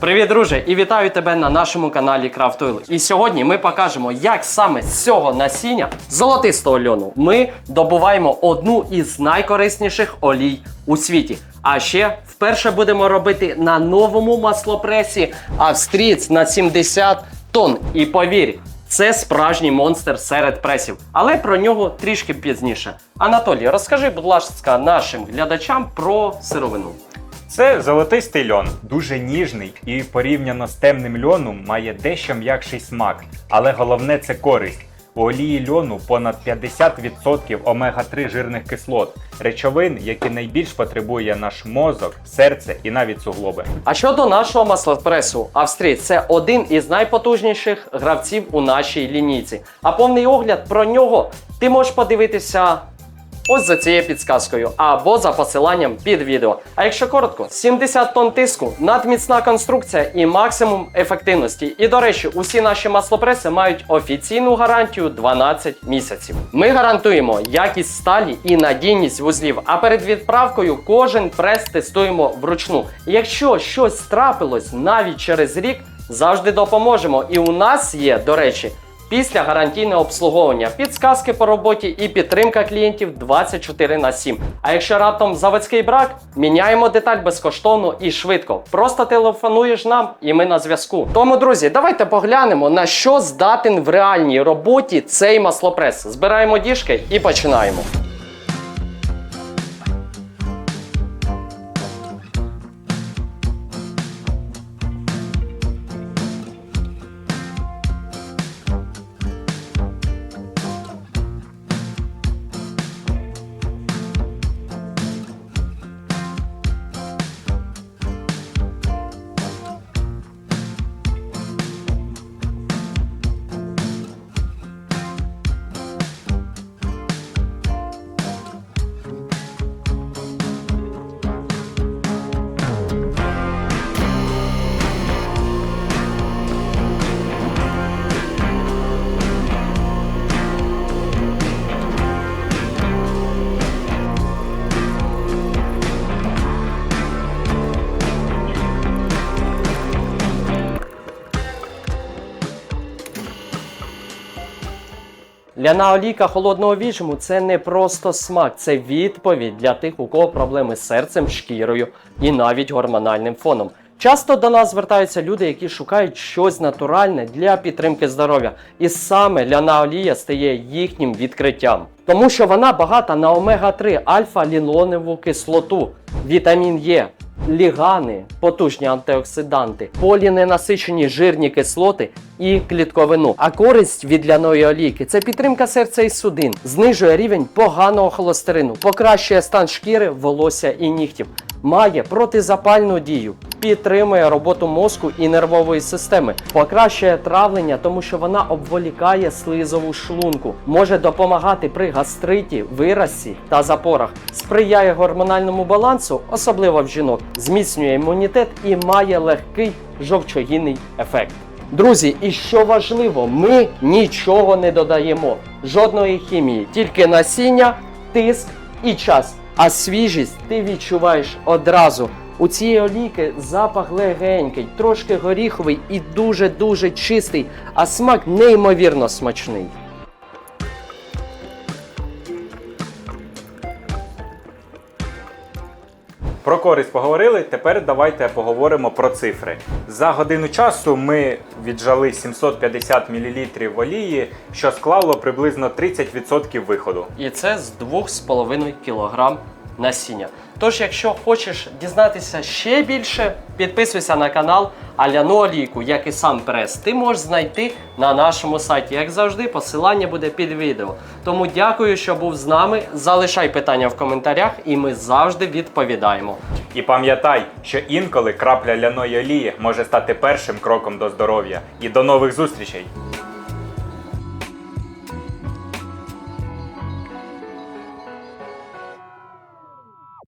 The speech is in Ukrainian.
Привіт, друже, і вітаю тебе на нашому каналі Oil. І сьогодні ми покажемо, як саме з цього насіння золотистого льону ми добуваємо одну із найкорисніших олій у світі. А ще вперше будемо робити на новому маслопресі Австрієць на 70 тонн. І повір, це справжній монстр серед пресів, але про нього трішки пізніше. Анатолій, розкажи, будь ласка, нашим глядачам про сировину. Це золотистий льон, дуже ніжний і порівняно з темним льоном має дещо м'якший смак. Але головне це користь. У олії льону понад 50% омега-3 жирних кислот, речовин, які найбільш потребує наш мозок, серце і навіть суглоби. А щодо нашого маслопресу, Австрієць це один із найпотужніших гравців у нашій лінійці. А повний огляд про нього ти можеш подивитися ось за цією підсказкою або за посиланням під відео. А якщо коротко, 70 тонн тиску, надміцна конструкція і максимум ефективності. І до речі, усі наші маслопреси мають офіційну гарантію 12 місяців. Ми гарантуємо якість сталі і надійність вузлів. А перед відправкою кожен прес тестуємо вручну. Якщо щось трапилось навіть через рік, завжди допоможемо. І у нас є, до речі. Після гарантійне обслуговування, підсказки по роботі і підтримка клієнтів 24 на 7. А якщо раптом заводський брак, міняємо деталь безкоштовно і швидко. Просто телефонуєш нам і ми на зв'язку. Тому, друзі, давайте поглянемо на що здатен в реальній роботі цей маслопрес. Збираємо діжки і починаємо. Ляна олійка холодного віджиму це не просто смак, це відповідь для тих, у кого проблеми з серцем, шкірою і навіть гормональним фоном. Часто до нас звертаються люди, які шукають щось натуральне для підтримки здоров'я, і саме ляна олія стає їхнім відкриттям, тому що вона багата на омега-3 альфа-ліноневу кислоту, вітамін Е, лігани, потужні антиоксиданти, поліненасичені жирні кислоти і клітковину. А користь від ляної олійки це підтримка серця і судин, знижує рівень поганого холестерину, покращує стан шкіри, волосся і нігтів. Має протизапальну дію, підтримує роботу мозку і нервової системи, покращує травлення, тому що вона обволікає слизову шлунку, може допомагати при гастриті, виразці та запорах, сприяє гормональному балансу, особливо в жінок, зміцнює імунітет і має легкий жовчогінний ефект. Друзі, і що важливо, ми нічого не додаємо, жодної хімії, тільки насіння, тиск і час. А свіжість ти відчуваєш одразу. У цієї олійки запах легенький, трошки горіховий і дуже-дуже чистий, а смак неймовірно смачний. Про користь поговорили. Тепер давайте поговоримо про цифри. За годину часу ми віджали 750 мл олії, що склало приблизно 30% виходу. І це з 2,5 кг насіння. Тож, якщо хочеш дізнатися ще більше, підписуйся на канал, а ляну олійку, як і сам прес, ти можеш знайти на нашому сайті. Як завжди, посилання буде під відео. Тому дякую, що був з нами. Залишай питання в коментарях, і ми завжди відповідаємо. І пам'ятай, що інколи крапля ляної олії може стати першим кроком до здоров'я. І до нових зустрічей!